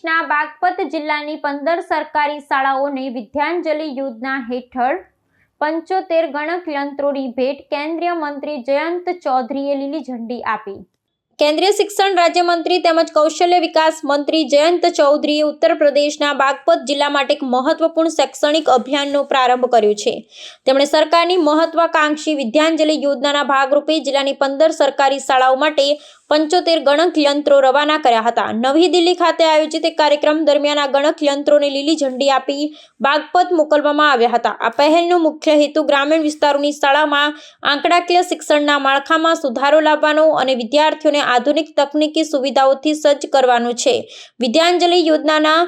પ્રદેશના બાગપત જિલ્લાની પંદર સરકારી શાળાઓને વિદ્યાંજલિ યોજના હેઠળ પંચોતેર ગણકયંત્રોની ભેટ કેન્દ્રીય મંત્રી જયંત ચૌધરીએ લીલી ઝંડી આપી. કેન્દ્રીય શિક્ષણ રાજ્યમંત્રી તેમજ કૌશલ્ય વિકાસ મંત્રી જયંત ચૌધરીએ ઉત્તર પ્રદેશના બાગપત જિલ્લા માટે એક મહત્વપૂર્ણ શૈક્ષણિક અભિયાનનો પ્રારંભ કર્યો છે. તેમણે સરકારની મહત્વાકાંક્ષી વિદ્યાંજલિ યોજનાના ભાગરૂપે જિલ્લાની પંદર સરકારી શાળાઓ માટે પંચોતેર ગણક યંત્રો રવાના કર્યા હતા. નવી દિલ્હી ખાતે આયોજિત એક કાર્યક્રમ દરમિયાન આ ગણક યંત્રોને લીલી ઝંડી આપી બાગપત મોકલવામાં આવ્યા હતા. આ પહેલનો મુખ્ય હેતુ ગ્રામીણ વિસ્તારોની શાળામાં આંકડાકીય શિક્ષણના માળખામાં સુધારો લાવવાનો અને વિદ્યાર્થીઓને આધુનિક તકનીકી સુવિધાઓથી સજ્જ કરવાનું છે. વિદ્યાંજલિ યોજનાના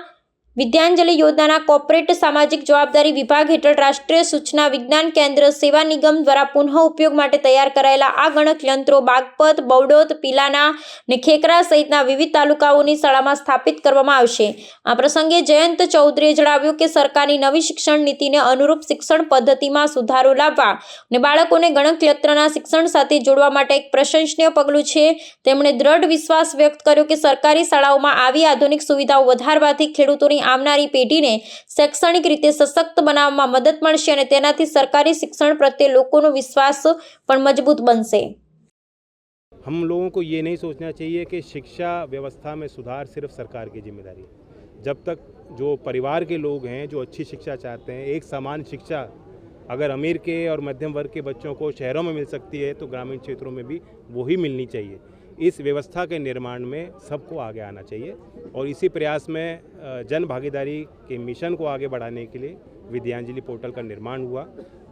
વિદ્યાંજલિ યોજનાના કોર્પોરેટ સામાજિક જવાબદારી વિભાગ હેઠળ રાષ્ટ્રીય સૂચના વિજ્ઞાન કેન્દ્ર સેવા નિગમ દ્વારા પુનઃ ઉપયોગ માટે તૈયાર કરાયેલા આ ગણક યંત્રો બાગપત, બવડોદ, પીલાના ને ખેકરા સહિતના વિવિધ તાલુકાઓની શાળામાં સ્થાપિત કરવામાં આવશે. આ પ્રસંગે જયંત ચૌધરીએ જણાવ્યું કે સરકારની નવી શિક્ષણ નીતિને અનુરૂપ શિક્ષણ પદ્ધતિમાં સુધારો લાવવા અને બાળકોને ગણક યંત્રના શિક્ષણ સાથે જોડવા માટે એક પ્રશંસનીય પગલું છે. તેમણે દ્રઢ વિશ્વાસ વ્યક્ત કર્યો કે સરકારી શાળાઓમાં આવી આધુનિક સુવિધાઓ વધારવાથી ખેડૂતોની આવનારી પેઢીને શૈક્ષણિક રીતે સશક્ત બનાવવામાં મદદ મળશે અને તેનાથી સરકારી શિક્ષણ પ્રત્યે લોકોનો વિશ્વાસ પણ મજબૂત બનશે हम लोगों को ये नहीं सोचना चाहिए कि शिक्षा व्यवस्था में सुधार सिर्फ सरकार की जिम्मेदारी है जब तक जो परिवार के लोग हैं जो अच्छी शिक्षा चाहते हैं एक समान शिक्षा अगर अमीर के और मध्यम वर्ग के बच्चों को शहरों में मिल सकती है तो ग्रामीण क्षेत्रों में भी वही मिलनी चाहिए इस व्यवस्था के निर्माण में सबको आगे आना चाहिए और इसी प्रयास में जन भागीदारी के मिशन को आगे बढ़ाने के लिए विद्यांजलि पोर्टल का निर्माण हुआ।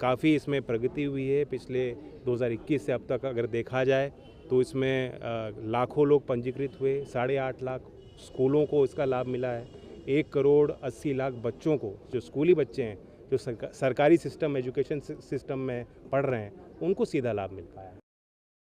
काफ़ी इसमें प्रगति हुई है। पिछले 2021 से अब तक अगर देखा जाए तो इसमें लाखों लोग पंजीकृत हुए। साढ़े आठ लाख स्कूलों को इसका लाभ मिला है। एक करोड़ अस्सी लाख बच्चों को, जो स्कूली बच्चे हैं, जो सरकारी सिस्टम, एजुकेशन सिस्टम में पढ़ रहे हैं, उनको सीधा लाभ मिल पाया